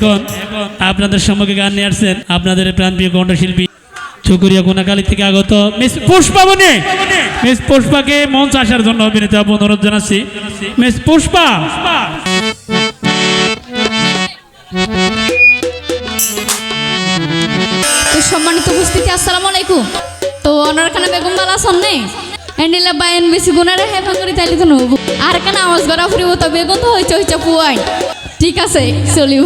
এখন আপনাদের সম্মুখে গান নিয়ে আসছেন আপনাদের প্রাণপ্রিয় কণ্ঠশিল্পী চকুরিয়া কোনাকালী থেকে আগত মিস পুষ্পা বনে। মিস পুষ্পাকে মঞ্চ আসার জন্য বিনীত অনুরোধ জানাচ্ছি। মিস পুষ্পা। সম্মানিত উপস্থিতি, আসসালামু আলাইকুম। তো অনার বেগম বালা সন্নে এন্ডিলা বাইন বেশি গুণারে হেফা করি তাইলে তো আর কেন আওয়াজ করা ফুরিব তো বেগম তো হইছে হইছে পুয়াই ঠিক আছে, চলিব।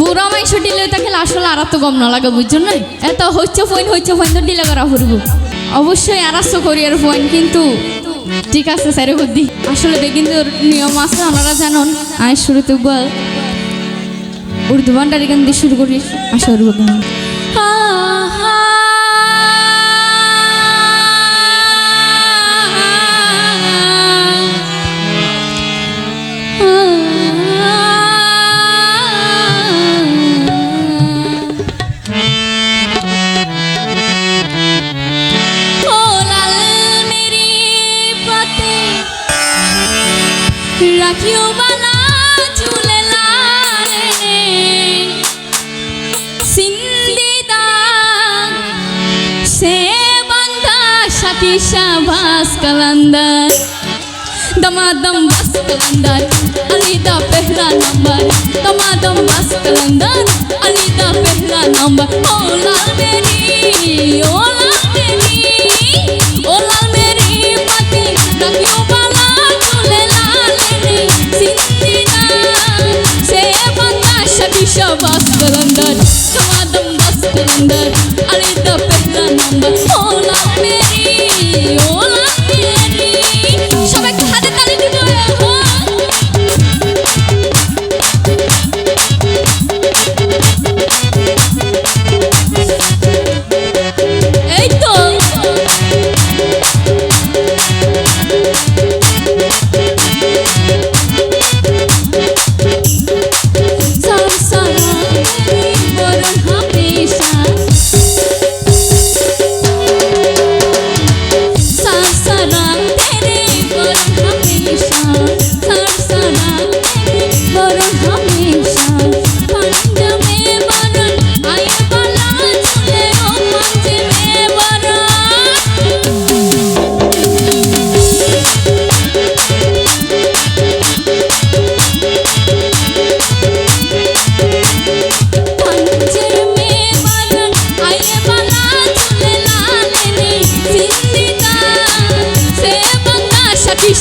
বুড়া মাংস দিলে তাকে আসলে আর তো গম না লাগে বুঝছ না এত হচ্ছে ফোন হচ্ছে ফোন তো ডিলে করা ফুরব অবশ্যই আরাস্ত করি আর ফোন কিন্তু ঠিক আছে স্যারে বুদ্ধি। আসলে কিন্তু নিয়ম আছে আপনারা জানুন। আমি শুরুতে বল। উর্দু ভান্ডারি গান দিয়ে শুরু করি আসা উর্দু রাখিও বালা চুলে লারে। সিন্দিদা সে বান্দা সাকি দমাদম বাস কালান্দার আলি সদানন্দ সোনা মেরি ও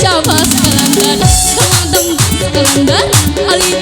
Syabas Kalanggar Kamadam Kalanggar Ali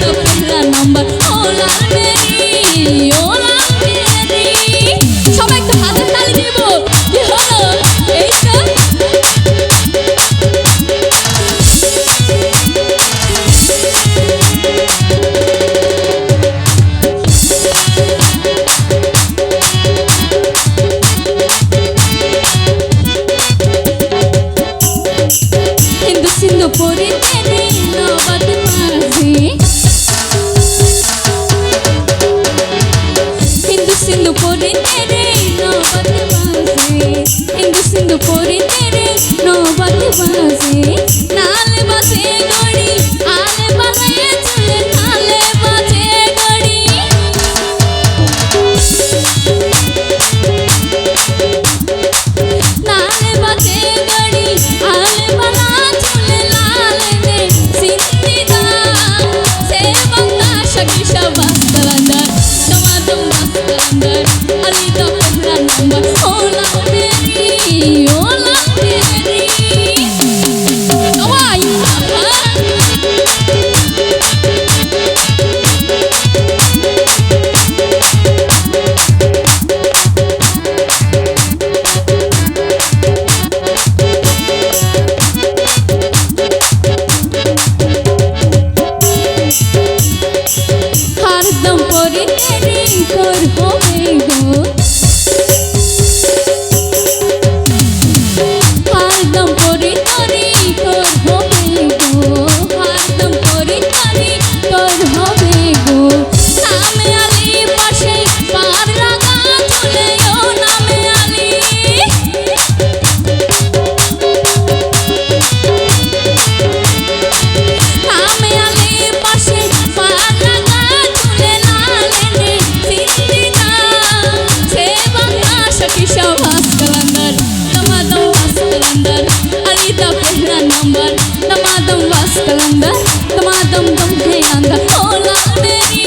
கலந்தாள் இந்த மாதம் வாசு கலந்தா இந்த மாதம் தொங்கை அந்த ஓலா மேரி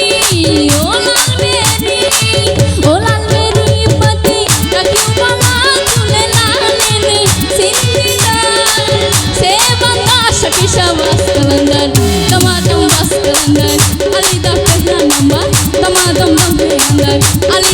ஓலா மேரி ஓலா மேரி பத்தி கக்கியும் பலா துலலா நேனே சிந்திடாள் சேவந்தா சகிஷா வாசு கலந்தாள் இந்த மாதம் வாசு கலந்தாள் அலிதா பெஹ்னா நம்பா இந்த மாதம் தொங்கை அந்த அலி